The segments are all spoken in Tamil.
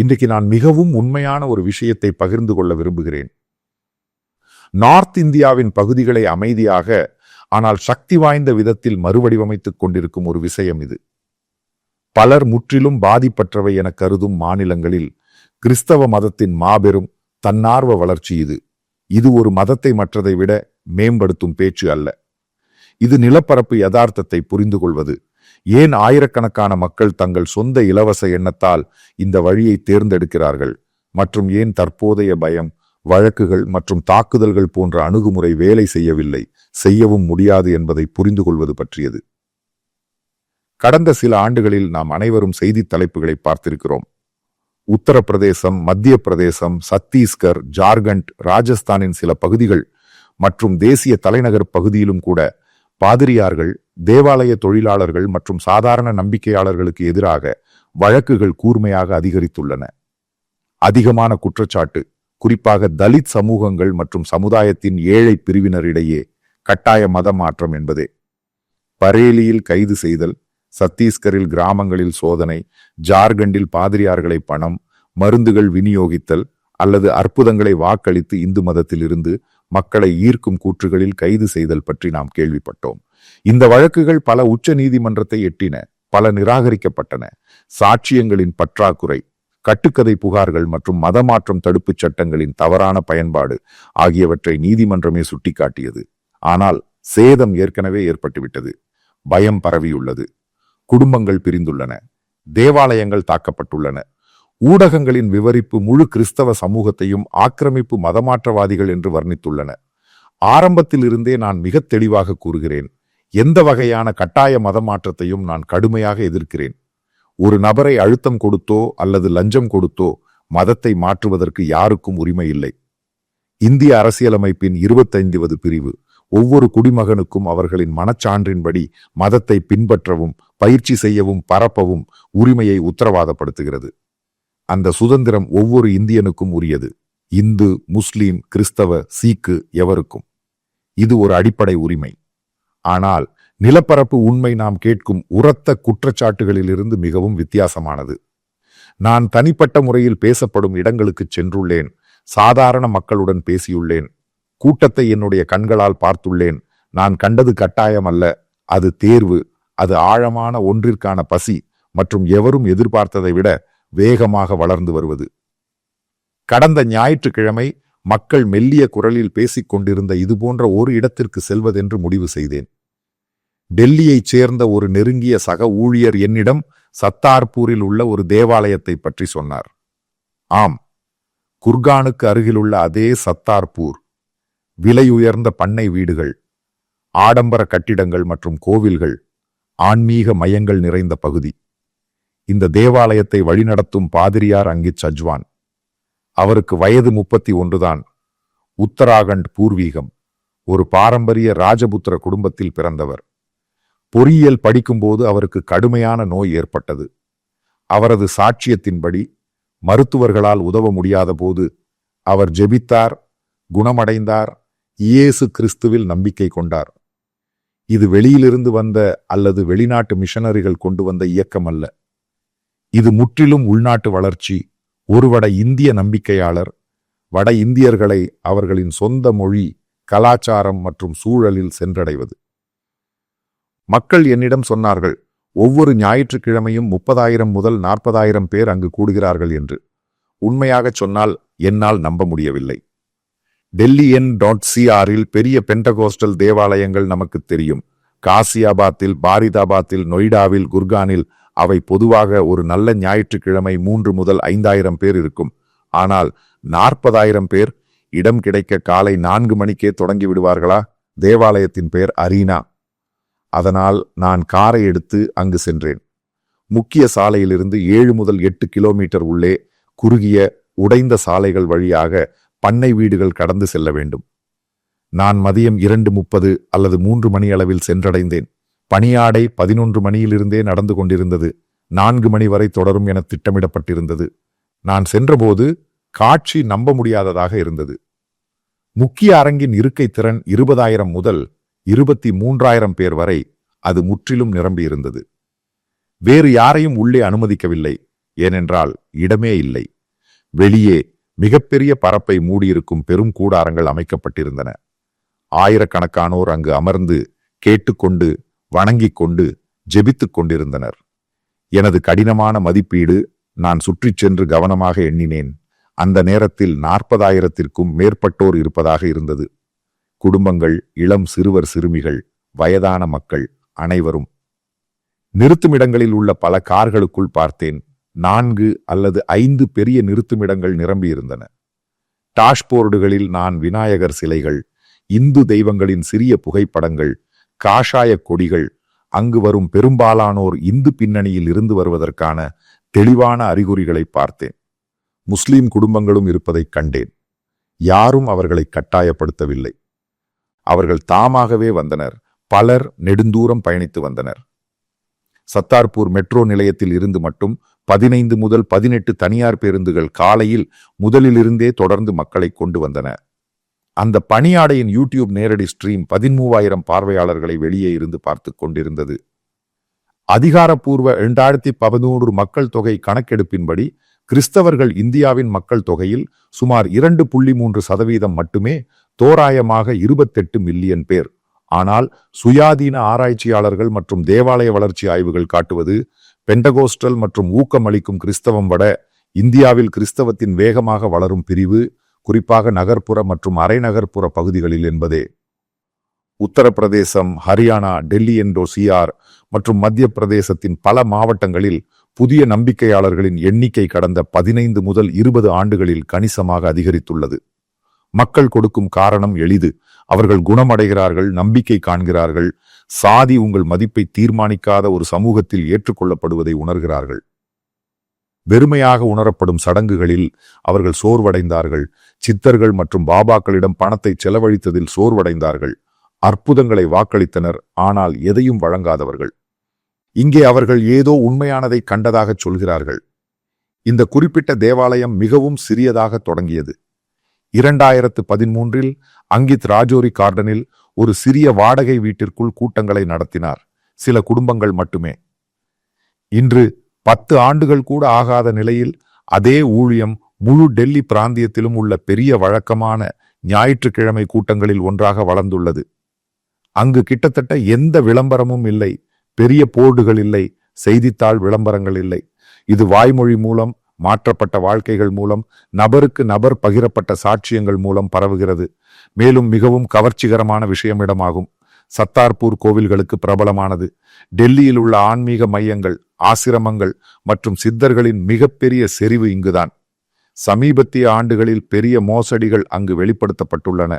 இன்றைக்கு நான் மிகவும் உண்மையான ஒரு விஷயத்தை பகிர்ந்து கொள்ள விரும்புகிறேன். நார்த் இந்தியாவின் பகுதிகளை அமைதியாக ஆனால் சக்தி வாய்ந்த விதத்தில் மறுவடிவமைத்துக் கொண்டிருக்கும் ஒரு விஷயம் இது. பலர் முற்றிலும் பாதிப்பற்றவை என கருதும் மாநிலங்களில் கிறிஸ்தவ மதத்தின் மாபெரும் தன்னார்வ வளர்ச்சி இது. இது ஒரு மதத்தை மற்றதை விட மேம்படுத்தும் பேச்சு அல்ல. இது நிலப்பரப்பு யதார்த்தத்தை புரிந்து கொள்வது ஏன் ஆயிரக்கணக்கான மக்கள் தங்கள் சொந்த இலவச எண்ணத்தால் இந்த வழியை தேர்ந்தெடுக்கிறார்கள்? மற்றும் ஏன் தற்போதைய பயம் வழக்குகள் மற்றும் தாக்குதல்கள் போன்ற அணுகுமுறை வேலை செய்யவில்லை செய்யவும் முடியாது என்பதை புரிந்து கொள்வது பற்றியது. கடந்த சில ஆண்டுகளில் நாம் அனைவரும் செய்தி தலைப்புகளை பார்த்திருக்கிறோம். உத்தரப்பிரதேசம் மத்திய பிரதேசம் சத்தீஸ்கர் ஜார்க்கண்ட் ராஜஸ்தானின் சில பகுதிகள் மற்றும் தேசிய தலைநகர் பகுதியிலும் கூட பாதிரியார்கள் தேவாலய தொழிலாளர்கள் மற்றும் சாதாரண நம்பிக்கையாளர்களுக்கு எதிராக வழக்குகள் கூர்மையாக அதிகரித்துள்ளன. அதிகமான குற்றச்சாட்டு குறிப்பாக தலித் சமூகங்கள் மற்றும் சமுதாயத்தின் ஏழை பிரிவினரிடையே கட்டாய மத மாற்றம் என்பதே. பரேலியில் கைது செய்தல் சத்தீஸ்கரில் கிராமங்களில் சோதனை ஜார்க்கண்டில் பாதிரியார்களை பணம் மருந்துகள் விநியோகித்தல் அல்லது அற்புதங்களை வாக்களித்து இந்து மதத்தில் இருந்து மக்களை ஈர்க்கும் கூற்றுகளில் கைது செய்தல் பற்றி நாம் கேள்விப்பட்டோம். இந்த வழக்குகள் பல உச்ச நீதிமன்றத்தை எட்டின பல நிராகரிக்கப்பட்டன. சாட்சியங்களின் பற்றாக்குறை கட்டுக்கதை புகார்கள் மற்றும் மதமாற்றம் தடுப்புச் சட்டங்களின் தவறான பயன்பாடு ஆகியவற்றை நீதிமன்றமே சுட்டிக்காட்டியது. ஆனால் சேதம் ஏற்கனவே ஏற்பட்டுவிட்டது. பயம் பரவியுள்ளது. குடும்பங்கள் பிரிந்துள்ளன. தேவாலயங்கள் தாக்கப்பட்டுள்ளன. ஊடகங்களின் விவரிப்பு முழு கிறிஸ்தவ சமூகத்தையும் ஆக்கிரமிப்பு மதமாற்றவாதிகள் என்று வர்ணித்துள்ளன. ஆரம்பத்திலிருந்தே நான் மிக தெளிவாக கூறுகிறேன் எந்த வகையான கட்டாய மதமாற்றத்தையும் நான் கடுமையாக எதிர்க்கிறேன். ஒரு நபரை அழுத்தம் கொடுத்தோ அல்லது லஞ்சம் கொடுத்தோ மதத்தை மாற்றுவதற்கு யாருக்கும் உரிமை இல்லை. இந்திய அரசியலமைப்பின் இருபத்தைந்தாவது பிரிவு ஒவ்வொரு குடிமகனுக்கும் அவர்களின் மனச்சான்றின்படி மதத்தை பின்பற்றவும் பயிற்சி செய்யவும் பரப்பவும் உரிமையை உத்தரவாதப்படுத்துகிறது. அந்த சுதந்திரம் ஒவ்வொரு இந்தியனுக்கும் உரியது. இந்து முஸ்லீம் கிறிஸ்தவ சீக்கு எவருக்கும். இது ஒரு அடிப்படை உரிமை. ஆனால் நிலப்பரப்பு உண்மை நாம் கேட்கும் உரத்த குற்றச்சாட்டுகளிலிருந்து மிகவும் வித்தியாசமானது. நான் தனிப்பட்ட முறையில் பேசப்படும் இடங்களுக்கு சென்றுள்ளேன். சாதாரண மக்களுடன் பேசியுள்ளேன். கூட்டத்தை என்னுடைய கண்களால் பார்த்துள்ளேன். நான் கண்டது கட்டாயம் அல்ல அது தேர்வு அது ஆழமான ஒன்றிற்கான பசி மற்றும் எவரும் எதிர்பார்த்ததை விட வேகமாக வளர்ந்து வருவது. கடந்த ஞாயிற்றுக்கிழமை மக்கள் மெல்லிய குரலில் பேசிக் கொண்டிருந்த இதுபோன்ற ஒரு இடத்திற்கு செல்வதென்று முடிவு செய்தேன். டெல்லியைச் சேர்ந்த ஒரு நெருங்கிய சக ஊழியர் என்னிடம் சத்தார்பூரில் உள்ள ஒரு தேவாலயத்தை பற்றி சொன்னார். ஆம் குர்கானுக்கு அருகிலுள்ள அதே சத்தார்பூர் விலையுயர்ந்த பண்ணை வீடுகள் ஆடம்பர கட்டிடங்கள் மற்றும் கோவில்கள் ஆன்மீக மையங்கள் நிறைந்த பகுதி. இந்த தேவாலயத்தை வழிநடத்தும் பாதிரியார் அங்கி சஜ்வான். அவருக்கு வயது முப்பத்தி ஒன்றுதான் உத்தராகண்ட் பூர்வீகம். ஒரு பாரம்பரிய ராஜபுத்திர குடும்பத்தில் பிறந்தவர். பொறியியல் படிக்கும்போது அவருக்கு கடுமையான நோய் ஏற்பட்டது. அவரது சாட்சியத்தின்படி மருத்துவர்களால் உதவ முடியாத போது அவர் ஜெபித்தார் குணமடைந்தார் இயேசு கிறிஸ்துவில் நம்பிக்கை கொண்டார். இது வெளியிலிருந்து வந்த அல்லது வெளிநாட்டு மிஷனரிகள் கொண்டு வந்த இயக்கம் அல்ல இது முற்றிலும் உள்நாட்டு வளர்ச்சி. ஒரு வட இந்திய நம்பிக்கையாளர் வட இந்தியர்களை அவர்களின் சொந்த மொழி கலாச்சாரம் மற்றும் சூழலில் சென்றடைவது. மக்கள் என்னிடம் சொன்னார்கள் ஒவ்வொரு ஞாயிற்றுக்கிழமையும் முப்பதாயிரம் முதல் நாற்பதாயிரம் பேர் அங்கு கூடுகிறார்கள் என்று. உண்மையாகச் சொன்னால் என்னால் நம்ப முடியவில்லை. டெல்லி என் டாட் சிஆரில் பெரிய பென்டகோஸ்டல் தேவாலயங்கள் நமக்கு தெரியும். காசியாபாத்தில் பாரிதாபாத்தில் நொய்டாவில் குர்கானில் அவை பொதுவாக ஒரு நல்ல ஞாயிற்றுக்கிழமை மூன்று முதல் ஐந்தாயிரம் பேர் இருக்கும். ஆனால் நாற்பதாயிரம் பேர் இடம் கிடைக்க காலை நான்கு மணிக்கே தொடங்கி விடுவார்களா? தேவாலயத்தின் பெயர் அரீனா. அதனால் நான் காரை எடுத்து அங்கு சென்றேன். முக்கிய சாலையிலிருந்து ஏழு முதல் எட்டு கிலோமீட்டர் உள்ளே குறுகிய உடைந்த சாலைகள் வழியாக பண்ணை வீடுகள் கடந்து செல்ல வேண்டும். நான் மதியம் இரண்டு முப்பது அல்லது மூன்று மணி அளவில் சென்றடைந்தேன். பணியாடை பதினொன்று மணியிலிருந்தே நடந்து கொண்டிருந்தது. நான்கு மணி வரை தொடரும் என திட்டமிடப்பட்டிருந்தது. நான் சென்றபோது காட்சி நம்ப முடியாததாக இருந்தது. முக்கிய அரங்கின் இருக்கை திறன் இருபதாயிரம் முதல் இருபத்தி மூன்றாயிரம் பேர் வரை அது முற்றிலும் நிரம்பியிருந்தது. வேறு யாரையும் உள்ளே அனுமதிக்கவில்லை. ஏனென்றால் இடமே இல்லை. வெளியே மிகப்பெரிய பரப்பை மூடியிருக்கும் பெரும் கூடாரங்கள் அமைக்கப்பட்டிருந்தன. ஆயிரக்கணக்கானோர் அங்கு அமர்ந்து கேட்டுக்கொண்டு வணங்கிக் கொண்டு ஜெபித்துக் கொண்டிருந்தனர். எனது கடினமான மதிப்பீடு நான் சுற்றிச் சென்று கவனமாக எண்ணினேன். அந்த நேரத்தில் நாற்பதாயிரத்திற்கும் மேற்பட்டோர் இருப்பதாக இருந்தது. குடும்பங்கள் இளம் சிறுவர் சிறுமிகள் வயதான மக்கள் அனைவரும். நிறுத்துமிடங்களில் உள்ள பல கார்களுக்குள் பார்த்தேன். நான்கு அல்லது ஐந்து பெரிய நிறுத்துமிடங்கள் நிரம்பியிருந்தன. டாஷ்போர்டுகளில் நான் விநாயகர் சிலைகள் இந்து தெய்வங்களின் சிறிய புகைப்படங்கள் காஷாய கொடிகள் அங்கு வரும் பெரும்பாலானோர் இந்து பின்னணியில் இருந்து வருவதற்கான தெளிவான அறிகுறிகளை பார்த்தேன். முஸ்லிம் குடும்பங்களும் இருப்பதைக் கண்டேன். யாரும் அவர்களை கட்டாயப்படுத்தவில்லை. அவர்கள் தாமாகவே வந்தனர். பலர் நெடுந்தூரம் பயணித்து வந்தனர். சத்தார்பூர் மெட்ரோ நிலையத்தில் இருந்து மட்டும் பதினைந்து முதல் பதினெட்டு தனியார் பேருந்துகள் காலையில் முதலிலிருந்தே தொடர்ந்து மக்களை கொண்டு வந்தன. அந்த பணியாடையின் யூடியூப் நேரடி ஸ்ட்ரீம் பதிமூவாயிரம் பார்வையாளர்களை வெளியே இருந்து பார்த்து கொண்டிருந்தது. அதிகாரப்பூர்வ இரண்டாயிரத்தி பதினூறு மக்கள் தொகை கணக்கெடுப்பின்படி கிறிஸ்தவர்கள் இந்தியாவின் மக்கள் தொகையில் சுமார் இரண்டு புள்ளி மூன்று சதவீதம் மட்டுமே தோராயமாக இருபத்தெட்டு மில்லியன் பேர். ஆனால் சுயாதீன ஆராய்ச்சியாளர்கள் மற்றும் தேவாலய வளர்ச்சி ஆய்வுகள் காட்டுவது பெண்டகோஸ்டல் மற்றும் ஊக்கமளிக்கும் கிறிஸ்தவம் வட இந்தியாவில் கிறிஸ்தவத்தின் வேகமாக வளரும் பிரிவு குறிப்பாக நகர்ப்புற மற்றும் அரைநகர்ப்புற பகுதிகளில் என்பதே. உத்தரப்பிரதேசம் ஹரியானா டெல்லி என்றோ சிஆர் மற்றும் மத்திய பிரதேசத்தின் பல மாவட்டங்களில் புதிய நம்பிக்கையாளர்களின் எண்ணிக்கை கடந்த பதினைந்து முதல் இருபது ஆண்டுகளில் கணிசமாக அதிகரித்துள்ளது. மக்கள் கொடுக்கும் காரணம் எளிது. அவர்கள் குணமடைகிறார்கள் நம்பிக்கை காண்கிறார்கள் சாதி உங்கள் மதிப்பை தீர்மானிக்காத ஒரு சமூகத்தில் ஏற்றுக்கொள்ளப்படுவதை உணர்கிறார்கள். வெறுமையாக உணரப்படும் சடங்குகளில் அவர்கள் சோர்வடைந்தார்கள். சித்தர்கள் மற்றும் பாபாக்களிடம் பணத்தை செலவழித்ததில் சோர்வடைந்தார்கள். அற்புதங்களை வாக்களித்தனர் ஆனால் எதையும் வழங்காதவர்கள். இங்கே அவர்கள் ஏதோ உண்மையானதை கண்டதாகச் சொல்கிறார்கள். இந்த குறிப்பிட்ட தேவாலயம் மிகவும் சிறியதாக தொடங்கியது. இரண்டாயிரத்து பதிமூன்றில் அங்கித் ராஜோரி கார்டனில் ஒரு சிறிய வாடகை வீட்டிற்குள் கூட்டங்களை நடத்தினார். சில குடும்பங்கள் மட்டுமே. இன்று பத்து ஆண்டுகள் கூட ஆகாத நிலையில் அதே ஊழியம் முழு டெல்லி பிராந்தியத்திலும் உள்ள பெரிய வழக்கமான ஞாயிற்றுக்கிழமை கூட்டங்களில் ஒன்றாக வளர்ந்துள்ளது. அங்கு கிட்டத்தட்ட எந்த விளம்பரமும் இல்லை பெரிய போர்டுகள் இல்லை செய்தித்தாள் விளம்பரங்கள் இல்லை. இது வாய்மொழி மூலம் மாற்றப்பட்ட வாழ்க்கைகள் மூலம் நபருக்கு நபர் பகிரப்பட்ட சாட்சியங்கள் மூலம் பரவுகிறது. மேலும் மிகவும் கவர்ச்சிகரமான விஷயமிடமாகும். சத்தார்பூர் கோவில்களுக்கு பிரபலமானது. டெல்லியில் உள்ள ஆன்மீக மையங்கள் ஆசிரமங்கள் மற்றும் சித்தர்களின் மிகப்பெரிய செறிவு இங்குதான். சமீபத்திய ஆண்டுகளில் பெரிய மோசடிகள் அங்கு வெளிப்படுத்தப்பட்டுள்ளன.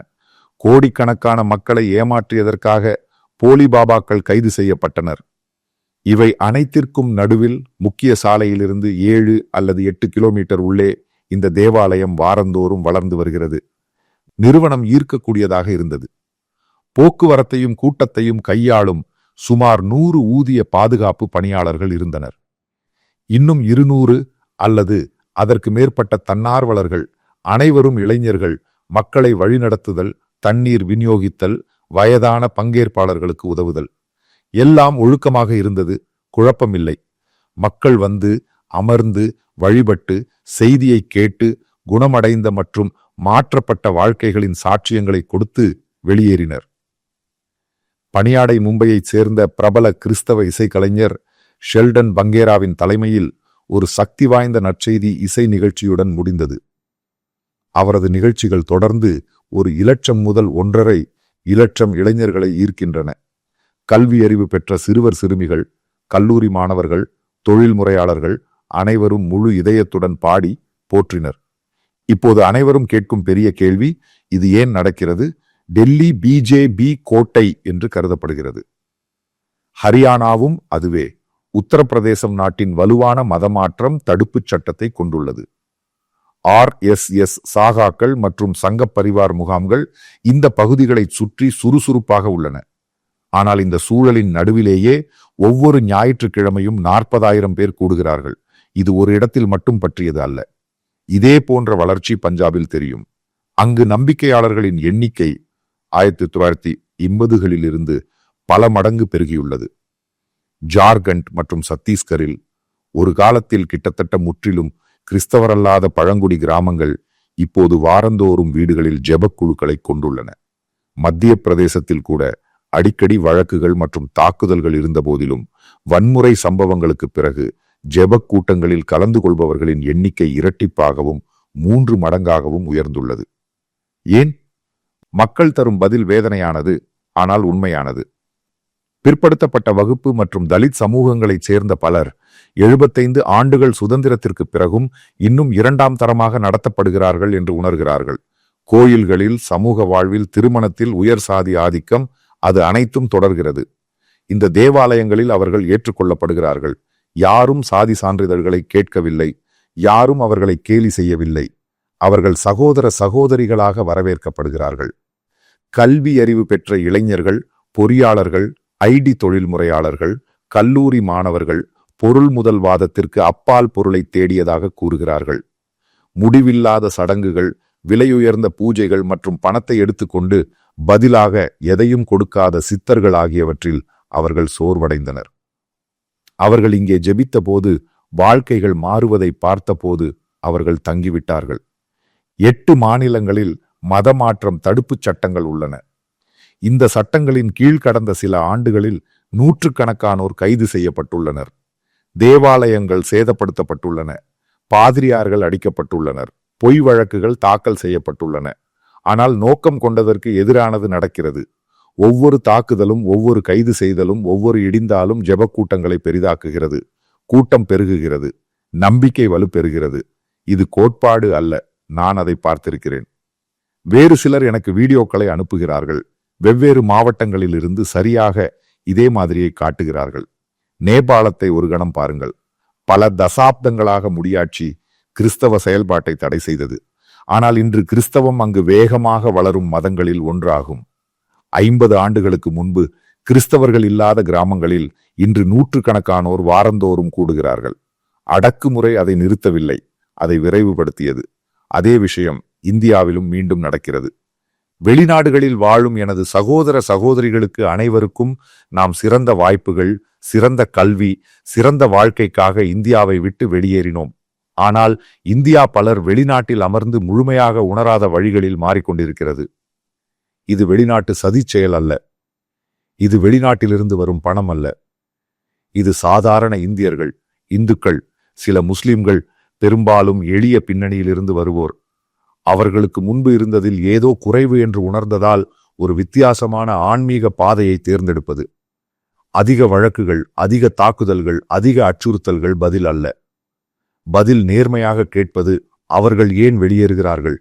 கோடிக்கணக்கான மக்களை ஏமாற்றியதற்காக போலி பாபாக்கள் கைது செய்யப்பட்டனர். இவை அனைத்திற்கும் நடுவில் முக்கிய சாலையிலிருந்து ஏழு அல்லது எட்டு கிலோமீட்டர் உள்ளே இந்த தேவாலயம் வாரந்தோறும் வளர்ந்து வருகிறது. நிறுவனம் ஈர்க்கக்கூடியதாக இருந்தது. போக்குவரத்தையும் கூட்டத்தையும் கையாளும் சுமார் நூறு ஊதிய பாதுகாப்பு பணியாளர்கள் இருந்தனர். இன்னும் இருநூறு அல்லது அதற்கு மேற்பட்ட தன்னார்வலர்கள் அனைவரும் இளைஞர்கள் மக்களை வழிநடத்துதல் தண்ணீர் விநியோகித்தல் வயதான பங்கேற்பாளர்களுக்கு உதவுதல். எல்லாம் ஒழுக்கமாக இருந்தது குழப்பமில்லை. மக்கள் வந்து அமர்ந்து வழிபட்டு செய்தியை கேட்டு குணமடைந்த மற்றும் மாற்றப்பட்ட வாழ்க்கைகளின் சாட்சியங்களை கொடுத்து வெளியேறினர். பணியாடை மும்பையைச் சேர்ந்த பிரபல கிறிஸ்தவ இசைக்கலைஞர் ஷெல்டன் பங்கேராவின் தலைமையில் ஒரு சக்தி வாய்ந்த நற்செய்தி இசை நிகழ்ச்சியுடன் முடிந்தது. அவரது நிகழ்ச்சிகள் தொடர்ந்து ஒரு இலட்சம் முதல் ஒன்றரை இலட்சம் இளைஞர்களை ஈர்க்கின்றன. கல்வி அறிவு பெற்ற சிறுவர் சிறுமிகள் கல்லூரி மாணவர்கள் தொழில்முறையாளர்கள் அனைவரும் முழு இதயத்துடன் பாடி போற்றினர். இப்போது அனைவரும் கேட்கும் பெரிய கேள்வி இது ஏன் நடக்கிறது? டெல்லி பிஜேபி கோட்டை என்று கருதப்படுகிறது. ஹரியானாவும் அதுவே உத்தரப்பிரதேசம் நாட்டின் வலுவான மதமாற்றம் தடுப்புச் சட்டத்தை கொண்டுள்ளது. ஆர்எஸ்எஸ் சாகாக்கள் மற்றும் சங்க பரிவார் முகாம்கள் இந்த பகுதிகளை சுற்றி சுறுசுறுப்பாக உள்ளன. ஆனால் இந்த சூழலின் நடுவிலேயே ஒவ்வொரு ஞாயிற்றுக்கிழமையும் நாற்பதாயிரம் பேர் கூடுகிறார்கள். இது ஒரு இடத்தில் மட்டும் பற்றியது அல்ல. இதே போன்ற வளர்ச்சி பஞ்சாபில் தெரியும். அங்கு நம்பிக்கையாளர்களின் எண்ணிக்கை ஆயிரத்தி தொள்ளாயிரத்தி எண்பதுகளில் இருந்து பல மடங்கு பெருகியுள்ளது. ஜார்க்கண்ட் மற்றும் சத்தீஸ்கரில் ஒரு காலத்தில் கிட்டத்தட்ட முற்றிலும் கிறிஸ்தவரல்லாத பழங்குடி கிராமங்கள் இப்போது வாரந்தோறும் வீடுகளில் ஜெபக்குழுக்களை கொண்டுள்ளன. மத்திய பிரதேசத்தில் கூட அடிக்கடி வழக்குகள் மற்றும் தாக்குதல்கள் இருந்த போதிலும் வன்முறை சம்பவங்களுக்கு பிறகு ஜெபக் கூட்டங்களில் கலந்து கொள்பவர்களின் எண்ணிக்கை இரட்டிப்பாகவும் மூன்று மடங்காகவும் உயர்ந்துள்ளது. ஏன்? மக்கள் தரும் பதில் வேதனையானது ஆனால் உண்மையானது. பிற்படுத்தப்பட்ட வகுப்பு மற்றும் தலித் சமூகங்களைச் சேர்ந்த பலர் எழுபத்தைந்து ஆண்டுகள் சுதந்திரத்திற்கு பிறகும் இன்னும் இரண்டாம் தரமாக நடத்தப்படுகிறார்கள் என்று உணர்கிறார்கள். கோயில்களில் சமூக வாழ்வில் திருமணத்தில் உயர் சாதி ஆதிக்கம் அது அனைத்தும் தொடர்கிறது. இந்த தேவாலயங்களில் அவர்கள் ஏற்றுக்கொள்ளப்படுகிறார்கள். யாரும் சாதி சான்றிதழ்களை கேட்கவில்லை. யாரும் அவர்களை கேலி செய்யவில்லை. அவர்கள் சகோதர சகோதரிகளாக வரவேற்கப்படுகிறார்கள். கல்வி அறிவு பெற்ற இளைஞர்கள் பொறியாளர்கள் ஐடி தொழில்முறையாளர்கள் கல்லூரி மாணவர்கள் பொருள் முதல்வாதத்திற்கு அப்பால் பொருளை தேடியதாக கூறுகிறார்கள். முடிவில்லாத சடங்குகள் விலையுயர்ந்த பூஜைகள் மற்றும் பணத்தை எடுத்துக்கொண்டு பதிலாக எதையும் கொடுக்காத சித்தர்கள் ஆகியவற்றில் அவர்கள் சோர்வடைந்தனர். அவர்கள் இங்கே ஜெபித்த போது வாழ்க்கைகள் மாறுவதை பார்த்தபோது அவர்கள் தங்கிவிட்டார்கள். எட்டு மாநிலங்களில் மதமாற்றம் தடுப்புச் சட்டங்கள் உள்ளன. இந்த சட்டங்களின் கீழ் கடந்த சில ஆண்டுகளில் நூற்றுக்கணக்கானோர் கைது செய்யப்பட்டுள்ளனர். தேவாலயங்கள் சேதப்படுத்தப்பட்டுள்ளன. பாதிரியார்கள் அடிக்கப்பட்டுள்ளனர். பொய் வழக்குகள் தாக்கல் செய்யப்பட்டுள்ளன. ஆனால் நோக்கம் கொண்டதற்கு எதிரானது நடக்கிறது. ஒவ்வொரு தாக்குதலும் ஒவ்வொரு கைது செய்தலும் ஒவ்வொரு இடிந்தாலும் ஜெபக்கூட்டங்களை பெரிதாக்குகிறது. கூட்டம் பெருகுகிறது. நம்பிக்கை வலுப்பெறுகிறது. இது கோட்பாடு அல்ல. நான் அதை பார்த்திருக்கிறேன். வேறு சிலர் எனக்கு வீடியோக்களை அனுப்புகிறார்கள். வெவ்வேறு மாவட்டங்களில் இருந்து சரியாக இதே மாதிரியை காட்டுகிறார்கள். நேபாளத்தை ஒரு கணம் பாருங்கள். பல தசாப்தங்களாக முடியாட்சி கிறிஸ்தவ செயல்பாட்டை தடை செய்தது. ஆனால் இன்று கிறிஸ்தவம் அங்கு வேகமாக வளரும் மதங்களில் ஒன்றாகும். ஐம்பது ஆண்டுகளுக்கு முன்பு கிறிஸ்தவர்கள் இல்லாத கிராமங்களில் இன்று நூற்றுக்கணக்கானோர் வாரந்தோறும் கூடுகிறார்கள். அடக்குமுறை அதை நிறுத்தவில்லை. அதை விரைவுபடுத்தியது. அதே விஷயம் இந்தியாவிலும் மீண்டும் நடக்கிறது. வெளிநாடுகளில் வாழும் எனது சகோதர சகோதரிகளுக்கு அனைவருக்கும் நாம் சிறந்த வாய்ப்புகள் சிறந்த கல்வி சிறந்த வாழ்க்கைக்காக இந்தியாவை விட்டு வெளியேறினோம். ஆனால் இந்தியா பலர் வெளிநாட்டில் அமர்ந்து முழுமையாக உணராத வழிகளில் மாறிக்கொண்டிருக்கிறது. இது வெளிநாட்டு சதிச் செயல் அல்ல. இது வெளிநாட்டிலிருந்து வரும் பணம் அல்ல. இது சாதாரண இந்தியர்கள் இந்துக்கள் சில முஸ்லிம்கள் பெரும்பாலும் எளிய பின்னணியிலிருந்து வருவோர். அவர்களுக்கு முன்பு இருந்ததில் ஏதோ குறைவு என்று உணர்ந்ததால் ஒரு வித்தியாசமான ஆன்மீக பாதையை தேர்ந்தெடுப்பது. அதிக வழக்குகள் அதிக தாக்குதல்கள் அதிக அச்சுறுத்தல்கள் பதில் அல்ல. பதில் நேர்மையாக கேட்பது அவர்கள் ஏன் வெளியேறுகிறார்கள்?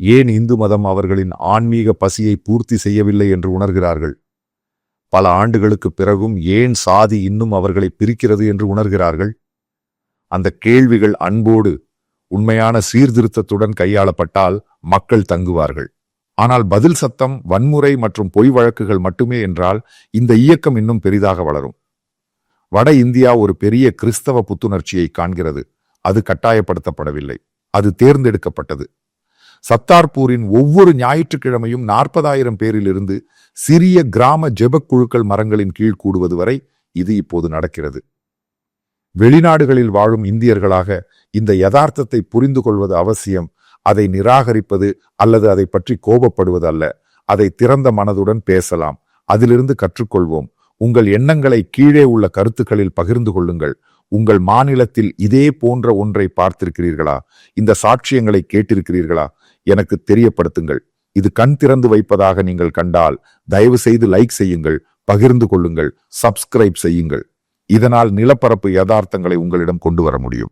ஏன் இந்து மதம் அவர்களின் ஆன்மீக பசியை பூர்த்தி செய்யவில்லை என்று உணர்கிறார்கள்? பல ஆண்டுகளுக்கு பிறகும் ஏன் சாதி இன்னும் அவர்களை பிரிக்கிறது என்று உணர்கிறார்கள்? அந்த கேள்விகள் அன்போடு உண்மையான சீர்திருத்தத்துடன் கையாளப்பட்டால் மக்கள் தங்குவார்கள். ஆனால் பதில் சத்தம் வன்முறை மற்றும் பொய் வழக்குகள் மட்டுமே என்றால் இந்த இயக்கம் இன்னும் பெரிதாக வளரும். வட இந்தியா ஒரு பெரிய கிறிஸ்தவ புத்துணர்ச்சியை காண்கிறது. அது கட்டாயப்படுத்தப்படவில்லை. அது தேர்ந்தெடுக்கப்பட்டது. சத்தார்பூரின் ஒவ்வொரு ஞாயிற்றுக்கிழமையும் நாற்பதாயிரம் பேரிலிருந்து சிறிய கிராம ஜெபக்குழுக்கள் மரங்களின் கீழ் கூடுவது வரை இது இப்போது நடக்கிறது. வெளிநாடுகளில் வாழும் இந்தியர்களாக இந்த யதார்த்தத்தை புரிந்து கொள்வது அவசியம். அதை நிராகரிப்பது அல்லது அதை பற்றி கோபப்படுவது அல்ல. அதை திறந்த மனதுடன் பேசலாம். அதிலிருந்து கற்றுக்கொள்வோம். உங்கள் எண்ணங்களை கீழே உள்ள கருத்துக்களில் பகிர்ந்து கொள்ளுங்கள். உங்கள் மாநிலத்தில் இதே போன்ற ஒன்றை பார்த்திருக்கிறீர்களா? இந்த சாட்சியங்களை கேட்டிருக்கிறீர்களா? எனக்கு தெரியப்படுத்துங்கள். இது கண் திறந்து வைப்பதாக நீங்கள் கண்டால் தயவு செய்து லைக் செய்யுங்கள். பகிர்ந்து கொள்ளுங்கள். சப்ஸ்கிரைப் செய்யுங்கள். இதனால் நிலப்பரப்பு யதார்த்தங்களை உங்களிடம் கொண்டு வர முடியும்.